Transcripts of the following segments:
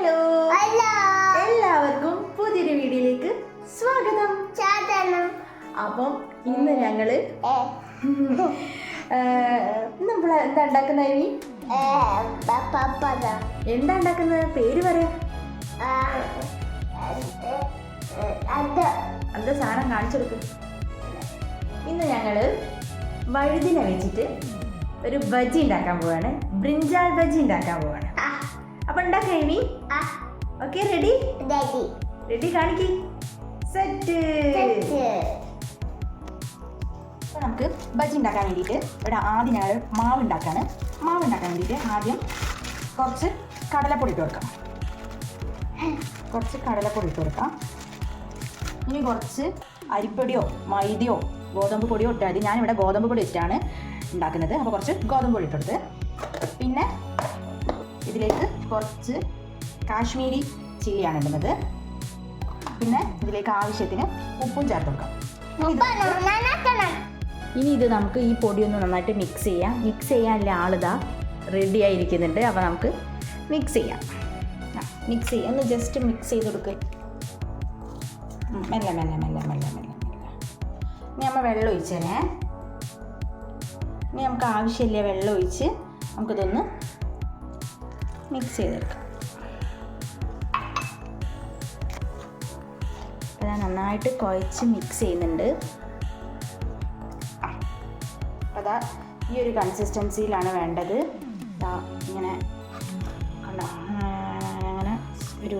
Hello. എല്ലാവർക്കും പുതിയൊരു വീഡിയോയിലേക്ക് സ്വാഗതം. അപ്പം ഇന്ന് ഞങ്ങൾ നമ്മൾ എന്താ ഉണ്ടാക്കുന്ന ഇനി? എന്താ ഉണ്ടാക്കുന്നത് പേര് പറയാ. എന്താ സാധനം കാണിച്ചു കൊടുക്കും. ഇന്ന് ഞങ്ങൾ വഴുതിനെ വെച്ചിട്ട് ഒരു ബജി ഉണ്ടാക്കാൻ പോവാണ്. ബ്രിഞ്ചാൾ ബജി ഉണ്ടാക്കാൻ പോവാണ്. ഉണ്ടാക്കാം ഇനി ഓക്കെ റെഡി റെഡി കാണിക്ക്. സെറ്റ് അപ്പോൾ നമുക്ക് ബജി ഉണ്ടാക്കാൻ വേണ്ടിയിട്ട് ഇവിടെ ആദ്യം ഞങ്ങൾ മാവ് ഉണ്ടാക്കാണ്. മാവ് ഉണ്ടാക്കാൻ വേണ്ടിയിട്ട് ആദ്യം കുറച്ച് കടലപ്പൊടി ഇട്ട് കൊടുക്കാം. കുറച്ച് കടലപ്പൊടി ഇട്ട് കൊടുക്കാം. ഇനി കുറച്ച് അരിപ്പൊടിയോ മൈദയോ ഗോതമ്പ് പൊടിയോ ഇട്ടാൽ മതി. ഞാനിവിടെ ഗോതമ്പ് പൊടി ഇട്ടാണ് ഉണ്ടാക്കുന്നത്. അപ്പോൾ കുറച്ച് ഗോതമ്പ് പൊടി ഇട്ടെടുത്ത് പിന്നെ ഇതിലേക്ക് കുറച്ച് കാശ്മീരി ചില്ലിയാണ് ഇടുന്നത്. പിന്നെ ഇതിലേക്ക് ആവശ്യത്തിന് ഉപ്പും ചേർത്ത് കൊടുക്കാം. ഇനി ഇത് നമുക്ക് ഈ പൊടി ഒന്ന് നന്നായിട്ട് മിക്സ് ചെയ്യാം. മിക്സ് ചെയ്യാനുള്ള ആളിതാ റെഡി ആയിരിക്കുന്നുണ്ട്. അപ്പോൾ നമുക്ക് മിക്സ് ചെയ്യാം. മിക്സ് ചെയ്യാം. ഒന്ന് ജസ്റ്റ് മിക്സ് ചെയ്ത് കൊടുക്കുക മെല്ലെ മെല്ലെ മെല്ലെ മെല്ലെ മെല്ലെ മെല്ലെ. ഇനി നമ്മൾ വെള്ളം ഒഴിച്ചേനെ. ഇനി നമുക്ക് ആവശ്യമില്ല വെള്ളം ഒഴിച്ച് നമുക്കിതൊന്ന് മിക്സ് ചെയ്തെടുക്കാം. അപ്പോൾ നന്നായിട്ട് കുഴച്ച് മിക്സ് ചെയ്യുന്നുണ്ട്. അതാ ഈ ഒരു കൺസിസ്റ്റൻസിയിലാണ് വേണ്ടത്. ഇങ്ങനെ അങ്ങനെ ഒരു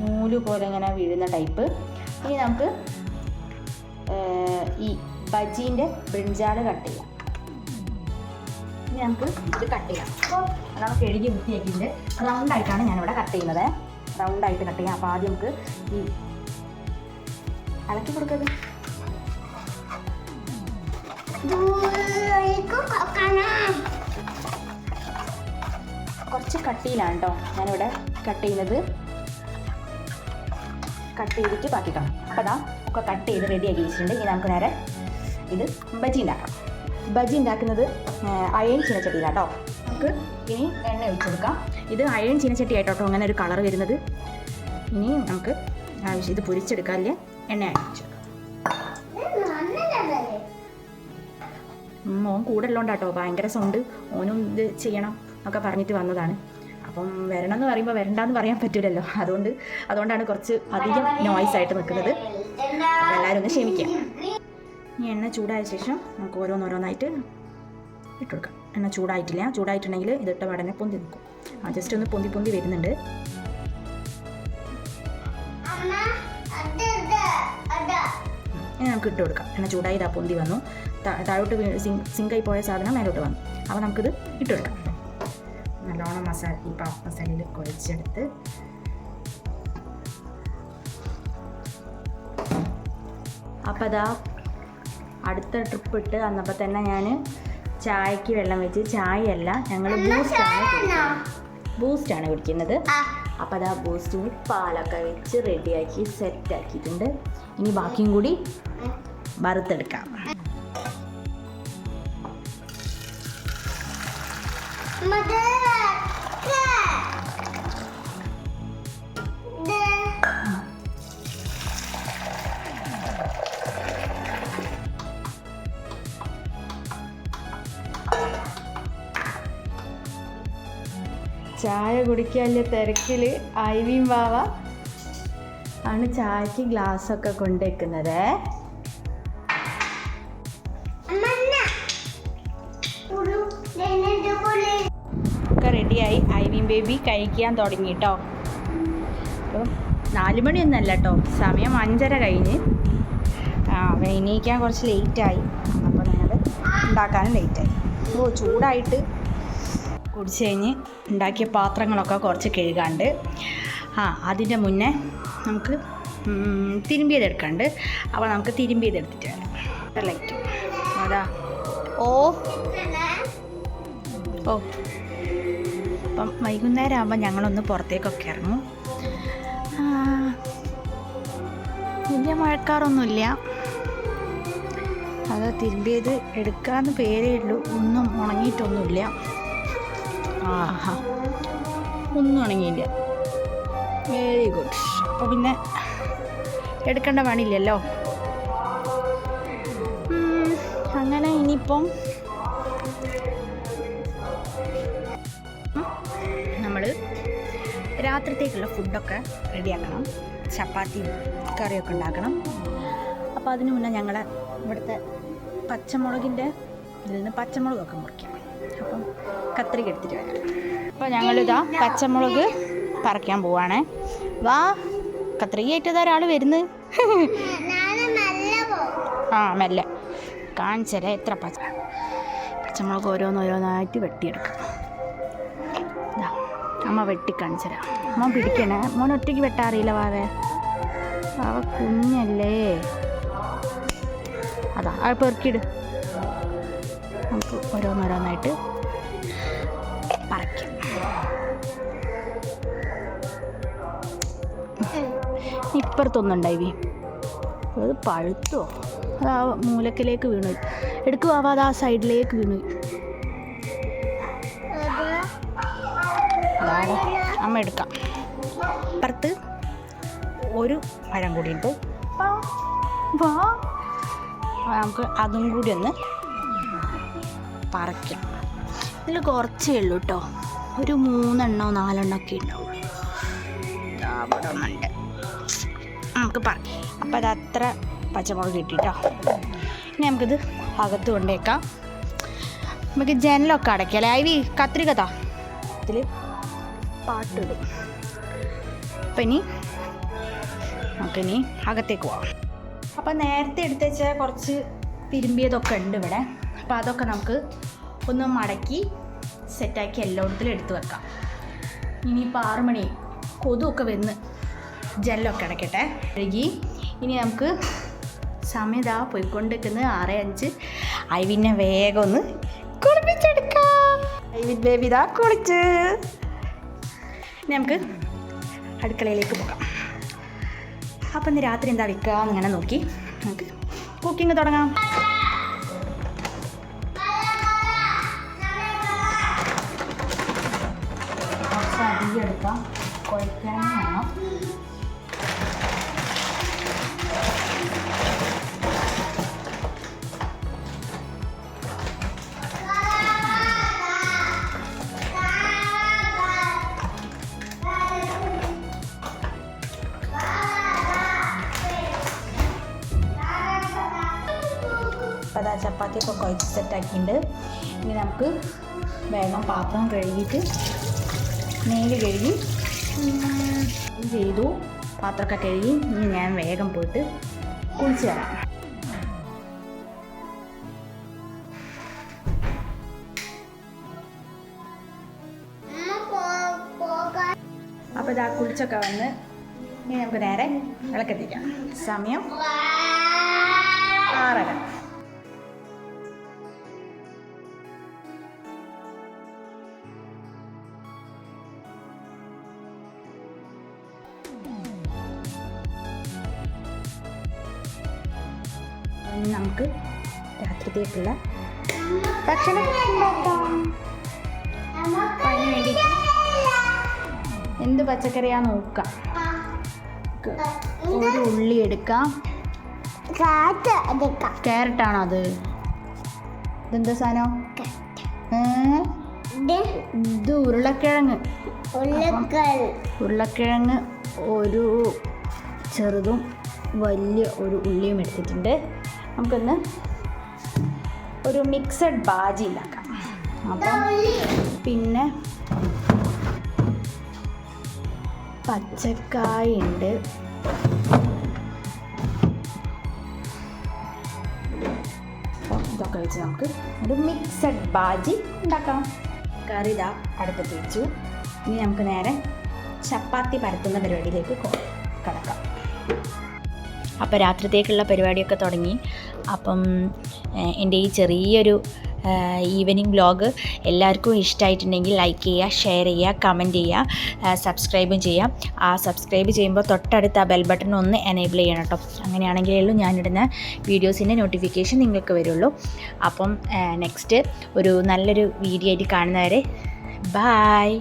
നൂൽ പോലെ ഇങ്ങനെ വീഴുന്ന ടൈപ്പ്. ഇനി നമുക്ക് ഈ ബജീന്റെ ബ്രിഞ്ചാൾ കട്ട് ചെയ്യാം. ഇനി നമുക്ക് ഇത് കട്ട് ചെയ്യാം. അപ്പോൾ നമുക്ക് കഴുകി വൃത്തിയാക്കിയിട്ട് റൗണ്ടായിട്ടാണ് ഞാനിവിടെ കട്ട് ചെയ്യുന്നത്. റൗണ്ടായിട്ട് കട്ട് ചെയ്യാം. അപ്പോൾ ആദ്യം നമുക്ക് ഈ അലക്കി കൊടുക്കരുത്. കുറച്ച് കട്ടിയിലാണ് കേട്ടോ ഞാനിവിടെ കട്ട് ചെയ്യുന്നത്. കട്ട് ചെയ്തിട്ട് ബാക്കി കാണാം അപ്പോൾ അതാ ഒക്കെ കട്ട് ചെയ്ത് റെഡി ആക്കി വെച്ചിട്ടുണ്ട്. ഇനി നമുക്ക് നേരെ ഇത് ബജി ഉണ്ടാക്കാം. ബജി ഉണ്ടാക്കുന്നത് അയൺ ചീനച്ചട്ടിയിലാട്ടോ. നമുക്ക് ഇനി എണ്ണ ഒഴിച്ചു കൊടുക്കാം. ഇത് അയൺ ചീനച്ചട്ടി ആയിട്ടോ അങ്ങനെ ഒരു കളർ വരുന്നത്. ഇനി നമുക്ക് ആവശ്യം ഇത് പൊരിച്ചെടുക്കാല്ലേ എണ്ണ അഴിച്ചു മോൻ കൂടെ ഉള്ളതുകൊണ്ടാട്ടോ ഭയങ്കര സൗണ്ട്. ഓനും ഇത് ചെയ്യണം എന്നൊക്കെ പറഞ്ഞിട്ട് വന്നതാണ്. അപ്പം വരണം എന്ന് പറയുമ്പോൾ വരണ്ടെന്ന് പറയാൻ പറ്റില്ലല്ലോ അതുകൊണ്ട് അതുകൊണ്ടാണ് കുറച്ച് അധികം നോയ്സ് ആയിട്ട് നിൽക്കുന്നത്. എല്ലാവരും ഒന്ന് ക്ഷമിക്കാം. ഇനി എണ്ണ ചൂടായ ശേഷം നമുക്ക് ഓരോന്നോരോന്നായിട്ട് ഇട്ട് കൊടുക്കാം എണ്ണ ചൂടായിട്ടില്ല. ചൂടായിട്ടുണ്ടെങ്കിൽ ഇതിട്ട വടനെ പൊന്തി നിൽക്കും. ആ ജസ്റ്റ് ഒന്ന് പൊന്തി പൊന്തി വരുന്നുണ്ട്. ഇനി നമുക്ക് ഇട്ട് കൊടുക്കാം. എണ്ണ ചൂടായി ഇതാ പൊന്തി വന്നു. താഴോട്ട് സിങ്കായി പോയ സാധനം മേലോട്ട് വന്നു. അപ്പോൾ നമുക്കിത് ഇട്ട് കൊടുക്കാം. നല്ലോണം മസാല ഈ പാപ്പ് മസാലയിൽ കുഴച്ചെടുത്ത്. അപ്പോൾ അതാ അടുത്ത ട്രിപ്പ് ഇട്ട് വന്നപ്പോൾ തന്നെ ഞാൻ ചായക്ക് വെള്ളം വെച്ച് ചായയല്ല ഞങ്ങൾ ബൂസ്റ്റാണ് ബൂസ്റ്റാണ് കുടിക്കുന്നത്. അപ്പോൾ ആ. അതാ കൂടി പാലൊക്കെ വെച്ച് റെഡിയാക്കി സെറ്റ് ആക്കിയിട്ടുണ്ട്. ഇനി ബാക്കിയും കൂടി വറുത്തെടുക്കാം. ചായ കുടിക്കാനുള്ള തിരക്കിൽ ഐവിയും വാവ ആണ് ചായക്ക് ഗ്ലാസ്സൊക്കെ കൊണ്ടുവയ്ക്കുന്നത് ഒക്കെ റെഡിയായി. ഐവിയും ബേബി കഴിക്കാൻ തുടങ്ങി കേട്ടോ അപ്പം നാല് മണിയൊന്നല്ല കേട്ടോ സമയം അഞ്ചര കഴിഞ്ഞ്. എണീക്കാൻ കുറച്ച് ലേറ്റായി അപ്പോൾ ഞങ്ങൾ ഉണ്ടാക്കാനും ലേറ്റായി ഓ ചൂടായിട്ട് കുടിച്ച് കഴിഞ്ഞ് ഉണ്ടാക്കിയ പാത്രങ്ങളൊക്കെ കുറച്ച് കഴുകാണ്ട്. ആ അതിന്റെ മുന്നേ നമുക്ക് തിരുമ്പിയതെടുക്കാണ്ട്. അപ്പോൾ നമുക്ക് തിരുമ്പിയതെടുത്തിട്ട് വരാം. ലൈറ്റ് അതാ. ഓ. ഓ. അപ്പം വൈകുന്നേരം ആകുമ്പോൾ ഞങ്ങളൊന്ന് പുറത്തേക്കൊക്കെ ഇറങ്ങും. വലിയ മഴക്കാറൊന്നുമില്ല. അത് തിരുമ്പിയത് എടുക്കാന്ന് പേരേ ഉള്ളൂ. ഒന്നും ഉണങ്ങിയിട്ടൊന്നുമില്ല. ആഹാ. ഒന്നും ഉണങ്ങിയില്ല വെരി ഗുഡ് അപ്പോൾ പിന്നെ എടുക്കേണ്ട പണിയില്ലല്ലോ? അങ്ങനെ ഇനിയിപ്പം നമ്മൾ രാത്രിത്തേക്കുള്ള ഫുഡൊക്കെ റെഡിയാക്കണം. ചപ്പാത്തി കറിയൊക്കെ ഉണ്ടാക്കണം. അപ്പോൾ അതിനു മുന്നേ ഞങ്ങൾ ഇവിടുത്തെ പച്ചമുളകിന്റെ ഇതിൽ നിന്ന് പച്ചമുളകൊക്കെ മുറിക്കാം. അപ്പം കത്രിക എടുത്തിട്ട് വരാം. അപ്പോൾ ഞങ്ങളിതാ പച്ചമുളക് പറിക്കാൻ പോവാണേ. വാ കത്രികയായിട്ടത് ഒരാൾ വരുന്നത് ആ മെല്ലെ. കാണിച്ചരേ എത്ര പച്ച പച്ചമുളക് ഓരോന്നോരോന്നായിട്ട് വെട്ടിയെടുക്കാം. അമ്മ വെട്ടി കാണിച്ചരാ. അമ്മ പിടിക്കണേ. മോൻ ഒറ്റയ്ക്ക് വെട്ടാറിയില്ല വാവേ. വാവ കുഞ്ഞല്ലേ. അതാ ആ പെറുക്കിയിട്. നമുക്ക് ഓരോന്നോരോന്നായിട്ട് പറിക്കാം. ഇപ്പുറത്തൊന്നുണ്ടായി അത് പഴുത്തോ? അത് ആ മൂലക്കിലേക്ക് വീണു. എടുക്കുക അത് ആ സൈഡിലേക്ക് വീണു. അമ്മ എടുക്കാം. അപ്പുറത്ത് ഒരു മരം കൂടിയുണ്ട്. നമുക്ക് അതും കൂടി ഒന്ന് പറിക്കാം. ഇതിൽ കുറച്ചേ ഉള്ളൂ കേട്ടോ ഒരു മൂന്നെണ്ണോ നാലെണ്ണോ ഒക്കെ ഉണ്ടാവുള്ളൂ. ഉണ്ട് നമുക്ക് പറയാം അപ്പോൾ അത് അത്ര പച്ചമുളക് കിട്ടിട്ടോ ഇനി നമുക്കിത് അകത്ത് കൊണ്ടേക്കാം. നമുക്ക് ജനലൊക്കെ അടയ്ക്കാം അല്ലേ? ഐവി കത്രികതാ ഇതിൽ പാട്ടിടും. അപ്പം ഇനി നമുക്കിനി അകത്തേക്ക് പോവാം. അപ്പം നേരത്തെ എടുത്ത് കുറച്ച് തിരുമ്പിയതൊക്കെ ഉണ്ട് ഇവിടെ. അപ്പോൾ അതൊക്കെ നമുക്ക് ഒന്ന് മടക്കി സെറ്റാക്കി എല്ലായിടത്തിലും എടുത്തു വെക്കാം. ഇനിയിപ്പോൾ ആറു മണി. കൊതുവൊക്കെ വന്ന് ജെല്ലൊക്കെ അടയ്ക്കട്ടെ കഴുകി. ഇനി നമുക്ക് സമയം ഇതാ പോയിക്കൊണ്ടിരിക്കുന്നത് ആറ് അഞ്ച്. ഐവിനെ വേഗം ഒന്ന് കുളിപ്പിച്ചെടുക്കാം. ഐവിൻ ബേബി ഇതാ കുളിച്ച്. നമുക്ക് അടുക്കളയിലേക്ക് പോകാം. അപ്പം ഇന്ന് രാത്രി എന്താ വെക്കുക എന്നിങ്ങനെ നോക്കി. നമുക്ക് കുക്കിംഗ് തുടങ്ങാം. അധികം എടുക്കാം കുഴക്കാൻ വേണം. അപ്പോൾ അതാ ചപ്പാത്തി ഇപ്പോൾ കുഴച്ച് സെറ്റാക്കിയിട്ടുണ്ട് ഇനി നമുക്ക് വേഗം പാത്രം കഴുകിയിട്ട് മേൽ കഴുകി ചെയ്തു. പാത്രമൊക്കെ കഴുകി ഇനി ഞാൻ വേഗം പോയിട്ട് കുളിച്ച് തരാം അപ്പോൾ ഇതാ കുളിച്ചൊക്കെ വന്ന് ഇനി നമുക്ക് നേരെ വിളക്കെത്തിക്കാം. സമയം ആറര. ഇനി നമുക്ക് രാത്രിത്തേക്കുള്ള ഭക്ഷണം ഉണ്ടാക്കാം. അതിന് എന്ത് പച്ചക്കറിയാ നോക്കാം. ഒരു ഉള്ളി എടുക്കാം. ക്യാരറ്റാണോ അത്? ഇതെന്താ സാധനം? ഇത് ഉരുളക്കിഴങ്ങ്. ഉരുളക്കിഴങ്ങ് ഒരു ചെറുതും വലിയ ഒരു ഉള്ളിയും എടുത്തിട്ടുണ്ട്. നമുക്കൊന്ന് ഒരു മിക്സഡ് ബാജി ഉണ്ടാക്കാം. അപ്പം പിന്നെ പച്ചക്കായ ഉണ്ട്. ഇതൊക്കെ വെച്ച് നമുക്ക് ഒരു മിക്സഡ് ബാജി ഉണ്ടാക്കാം. കറി ഇതാ അടുപ്പത്ത് വെച്ചു. ഇനി നമുക്ക് നേരെ ചപ്പാത്തി പരത്തുന്ന പരിപാടിയിലേക്ക് കടക്കാം. അപ്പോൾ രാത്രിത്തേക്കുള്ള പരിപാടിയൊക്കെ തുടങ്ങി. അപ്പം എന്റെ ഈ ചെറിയൊരു ഈവനിങ് വ്ലോഗ് എല്ലാവർക്കും ഇഷ്ടമായിട്ടുണ്ടെങ്കിൽ ലൈക്ക് ചെയ്യുക ഷെയർ ചെയ്യുക കമന്റ് ചെയ്യുക സബ്സ്ക്രൈബും ചെയ്യുക. ആ സബ്സ്ക്രൈബ് ചെയ്യുമ്പോൾ തൊട്ടടുത്ത് ആ ബെൽ ബട്ടൺ ഒന്ന് എനേബിൾ ചെയ്യണം കേട്ടോ. അങ്ങനെയാണെങ്കിലേ ഉള്ളൂ ഞാനിടുന്ന വീഡിയോസിന്റെ നോട്ടിഫിക്കേഷൻ നിങ്ങൾക്ക് വരുള്ളൂ. അപ്പം നെക്സ്റ്റ് ഒരു നല്ലൊരു വീഡിയോ ആയിട്ട് കാണുന്നവരെ ബായ്.